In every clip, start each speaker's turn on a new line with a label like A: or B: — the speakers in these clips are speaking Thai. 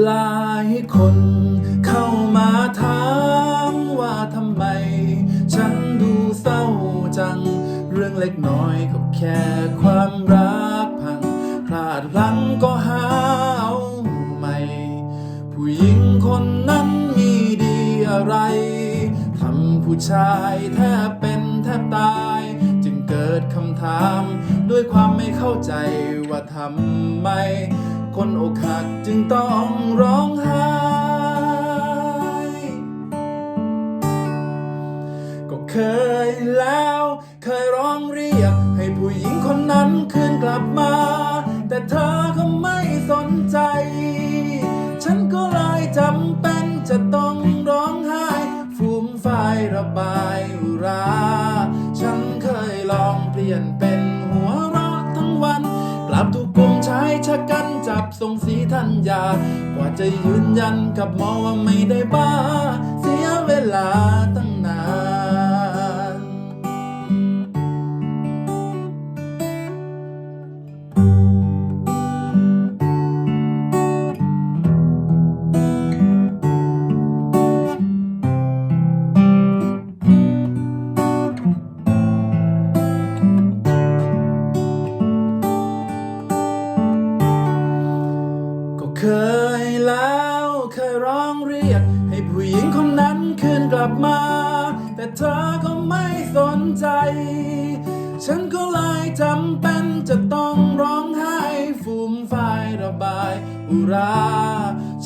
A: หลายคนเข้ามาถามว่าทำไม ฉันดูเศร้าจัง เรื่องเล็กน้อยก็แค่ความรักพังพลาดพลั้งก็หาเอาใหม่ ผู้หญิงคนนั้นมีดีอะไรทำผู้ชายแทบเป็นแทบตาย จึงเกิดคำถาม ด้วยความไม่เข้าใจว่าทำไม คนอกหักจึงต้องร้องไห้ก็เคยแล้ว เคยร้องเรียก ให้ผู้หญิงคนนั้นคืนกลับมา แต่เธอก็ไม่สนใจ ฉันก็เลยจำเป็นจะต้องร้องไห้ฟูมฝ่ายระบายอุรา ฉันเคยลองเปลี่ยนเป็นหัว งชายชะกันจับส่งสีทัญญากว่าจะยืนยันกับหมอว่าไม่ได้บ้า เสียเวลา แล้ว เคยร้องเรียก ให้ผู้หญิงคนนั้นคืนกลับมา แต่เธอก็ไม่สนใจ ฉันก็เลยจำเป็นจะต้องร้องไห้ฟูมฟระบาย อุรา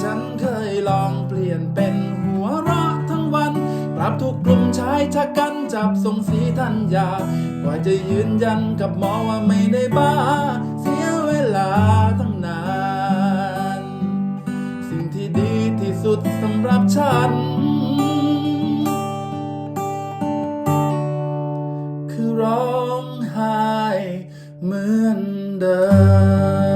A: ฉันเคยลองเปลี่ยนเป็นหัวเราะทั้งวัน ปรับทุกกลุ่มชายชะกันจับส่งสีทัญญากว่าจะยืนยันกับหมอว่าไม่ได้บ้า สุดสำหรับฉัน คือร้องไห้เหมือนเดิม